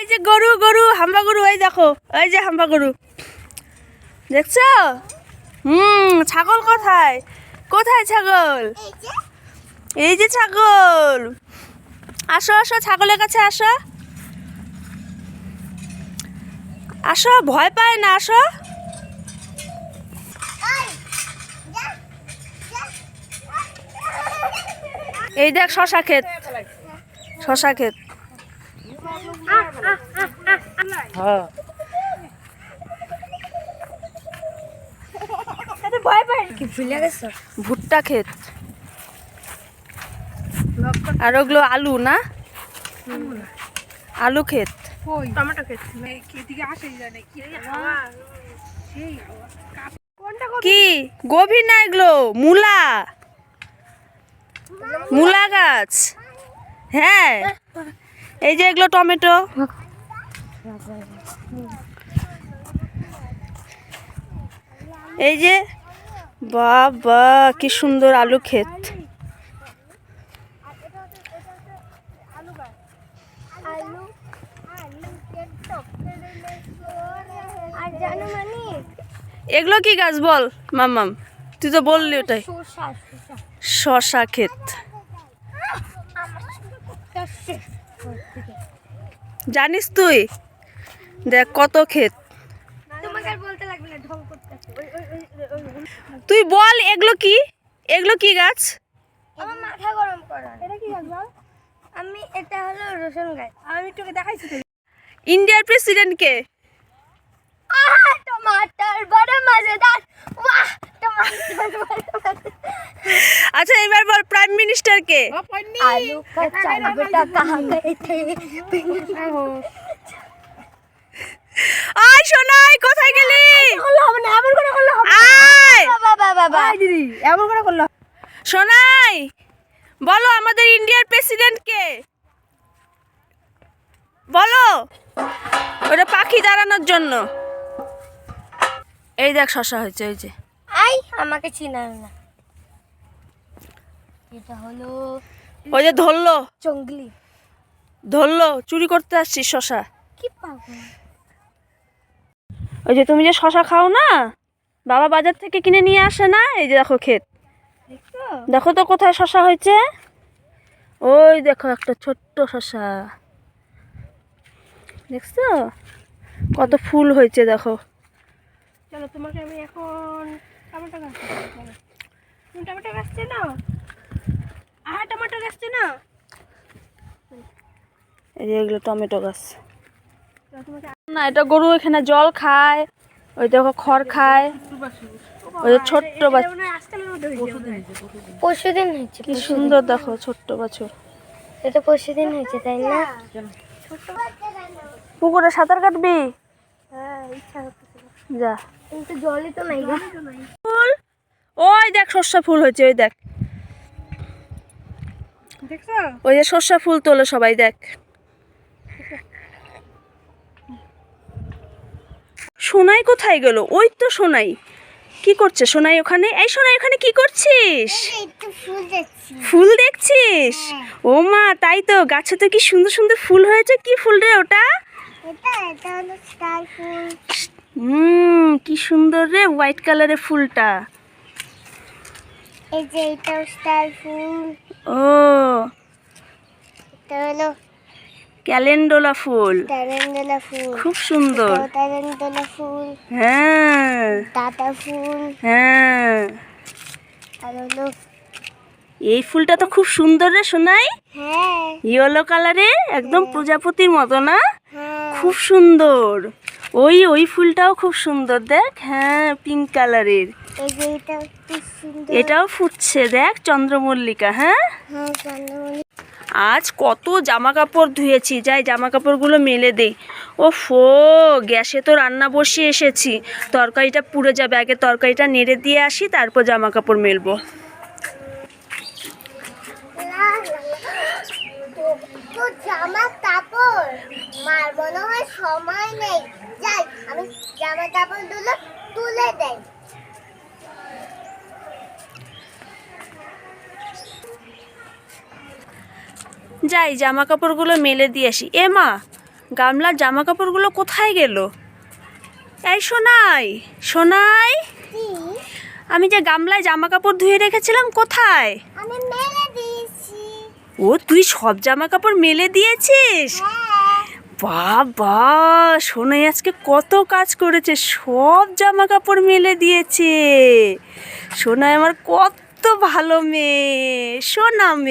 এই যে গরু গরু, হাম্বা গরু, এই দেখো, এই যে হাম্বা গরু। দেখছ? হুম, ছাগল কোথায়? কোথায় ছাগল? এই যে ছাগল। আসো আসো, ছাগলের কাছে আসো। আসো, ভয় পায় না, আসো। এই দেখ শশা ক্ষেত। শশা ক্ষেত। হ্যাঁ। ভয় পাই কি ভুলে গেছো? ভুট্টা ক্ষেত। আর ওগুলো আলু না? আলু ক্ষেত। টমেটো খেতে এদিকে আসেই যায় না কি হাওয়া? সেই হাওয়া। কোনটা কি? গভীর না এগুলো? মূলা। মূলা গাছ। হ্যাঁ। এই যে এগুলো টমেটো। এই যে, বাবা, কি সুন্দর আলু ক্ষেত। এগুলো কি গাছ বল মামাম তুই তো বললি ওটাই। শশা ক্ষেত। জানিস তুই? দেখ কত ক্ষেত। তুই বল এগুলো কি? এগুলো কি গাছ? মাথা গরম করা এটা কি আমি এটা হলো রসুন আমি ইন্ডিয়ার প্রেসিডেন্ট কে? টমাটার বড় আচ্ছা এবার বল প্রাইম মিনিস্টার কে? আলু আয় সোনাই কোথায় গেলি? করলে হবে না এমন করে করলে হবে আয়। বাবা বাবা বাবা। দিদি। এমন করে করল সোনাই বলো আমাদের ইন্ডিয়ার প্রেসিডেন্ট কে? বলো। ওটা পাখি দাঁড়ানোর জন্য। এই দেখ শশা হয়েছে এই যে। আই আমাকে চিনার না। এটা হলো ওই যে ধরলো। জঙ্গলি। ধরলো চুরি করতে আসছিস শশা। কি পাগল। ওই যে তুমি যে শশা খাও না বাবা বাজার থেকে কিনে নিয়ে আসে না? এই যে দেখো ক্ষেত। দেখো তো কোথায় শশা হয়েছে। ওই দেখো একটা ছোট্ট শশা। দেখছ? কত ফুল হয়েছে দেখো। চলো তোমাকে আমি এখন টমেটো গাছ। তুমি টমেটো গাছ না আহা টমেটো গাছ চেনো? এই যে এগুলো টমেটো গাছ। না এটা গরু এখানে জল খায় ওই দেখো খড় খায়। ওই ছোট্ট বাচ্চা আজকালের মধ্যে হয়েছে পরশু দিন হয়েছে কি সুন্দর দেখো ছোট্ট বাছুর। এটা পরশু দিন হয়েছে তাই না? পুকুরে সাঁতার কাটবি? হ্যাঁ ইচ্ছা হচ্ছে। যা। কিন্তু জলই তো নাই ফুল? ওই দেখ সর্ষা ফুল হয়েছে ওই দেখ। ওই যে সর্ষা ফুল তোলে সবাই দেখ। সোনাই কোথায় গেল? ওই তো সোনাই। কি করছে সোনাই ওখানে? এই সোনাই ওখানে কি করছিস? ফুল দেখছিস? ও মা তাই তো। গাছে তো কি সুন্দর সুন্দর ফুল হয়েছে। কি ফুল রে ওটা? হুম কি সুন্দর রে হোয়াইট কালারের ফুলটা। এই যে এটাও স্টার ফুল। ও। এটা হলো ক্যালেন্ডোলা ফুল। তারেন্দলা ফুল। খুব সুন্দর। তারেন্দলা ফুল। হ্যাঁ। ফুল। হ্যাঁ। আর হলো এই ফুলটা তো খুব সুন্দর রে সোনাই। হ্যাঁ। ইয়েলো কালারে একদম প্রজাপতির মতো না? হ্যাঁ। খুব সুন্দর। ওই ওই ফুলটাও খুব সুন্দর দেখ। হ্যাঁ পিঙ্ক কালারের এটাও ফুটছে দেখ চন্দ্রমল্লিকা হ্যাঁ? হ্যাঁ আজ কত জামা কাপড় ধুয়েছি, যাই জামা কাপড়গুলো মেলে দেই। ও ফো গ্যাসে তো রান্না বসিয়ে এসেছি। তরকারিটা পুড়ে যাবে, আগে তরকারিটা নেড়ে দিয়ে আসি, তারপর জামা কাপড় মেলবো সময় নেই। যাই, আমি জামা তুলে দেই। যাই জামা কাপড়গুলো মেলে দিয়ে আসি। এ মা গামলার জামা কাপড়গুলো কোথায় গেল? এই সোনাই সোনাই। আমি যে গামলায় জামা কাপড় ধুয়ে রেখেছিলাম কোথায়? ও তুই সব জামা কাপড় মেলে দিয়েছিস? হ্যাঁ। বাবা সোনাই আজকে কত কাজ করেছে সব জামা কাপড় মেলে দিয়েছে। সোনাই আমার কত ভালো মেয়ে সোনা মেয়ে।